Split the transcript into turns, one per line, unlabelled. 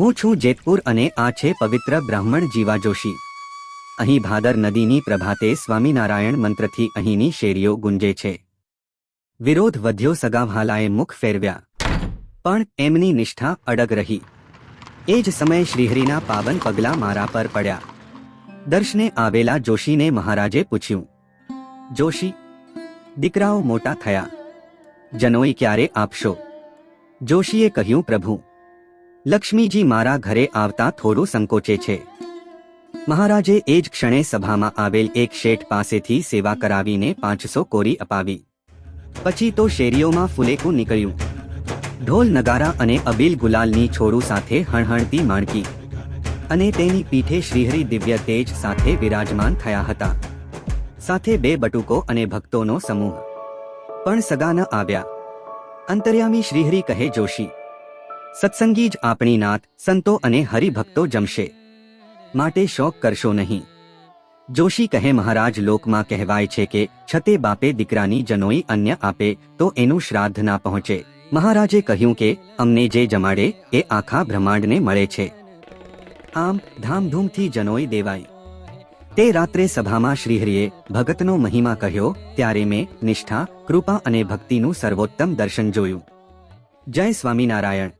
હું છું જેતપુર અને આ છે પવિત્ર બ્રાહ્મણ જીવા જોશી અહીં ભાદર નદીની પ્રભાતે સ્વામિનારાયણ મંત્રથી અહીંની શેરીઓ ગુંજે છે. વિરોધ વધ્યો સગાવહાલાએ મુખ ફેરવ્યા. પણ એમની નિષ્ઠા અડગ રહી. એ જ સમયે શ્રીહરિના પાવન પગલાં મારા પર પડ્યા. દર્શને આવેલા જોશીને મહારાજે પૂછ્યું, જોશી, દીકરાઓ મોટા થયા. જનોઈ ક્યારે આપશો? જોશીએ કહ્યું, પ્રભુ લક્ષ્મીજી મારા ઘરે આવતા થોડું સંકોચે છે. મહારાજે એ જ ક્ષણે સભામાં આવેલ એક શેઠ પાસેથી સેવા કરાવીને પાંચસો કોરી અપાવી. પછી તો શેરીઓમાં ફુલેકું નીકળ્યું. ઢોલ નગારા અને અબીલ ગુલાલની છોડું સાથે હણહણતી માણકી. અને તેની પીઠે શ્રીહરિ દિવ્ય તેજ સાથે વિરાજમાન થયા હતા. સાથે બે બટુકો અને ભક્તોનો સમૂહ. પણ સગા ન આવ્યા. અંતર્યામી શ્રીહરિ કહે, જોશી સત્સંગી જ આપણી નાથ સંતો અને હરિભક્તો જમશે. માટે શોક કરશો નહીં. જોશી કહે મહારાજ લોકમાં કહેવાય છે કે, છતે બાપે દીકરાની જનોઈ અન્ય આપે, તો એનું શ્રાદ્ધ ના પહોંચે. મહારાજે કહ્યું કે, અમને જે જમાડે, એ આખા બ્રહ્માંડને મળે છે. આમ, ધામધૂમથી જનોઈ દેવાઈ. તે રાત્રે સભામાં શ્રીહરિએ ભગતનો મહિમા કહ્યો, ત્યારે મેં નિષ્ઠા, કૃપા અને ભક્તિનું સર્વોત્તમ દર્શન જોયું. જય સ્વામિનારાયણ.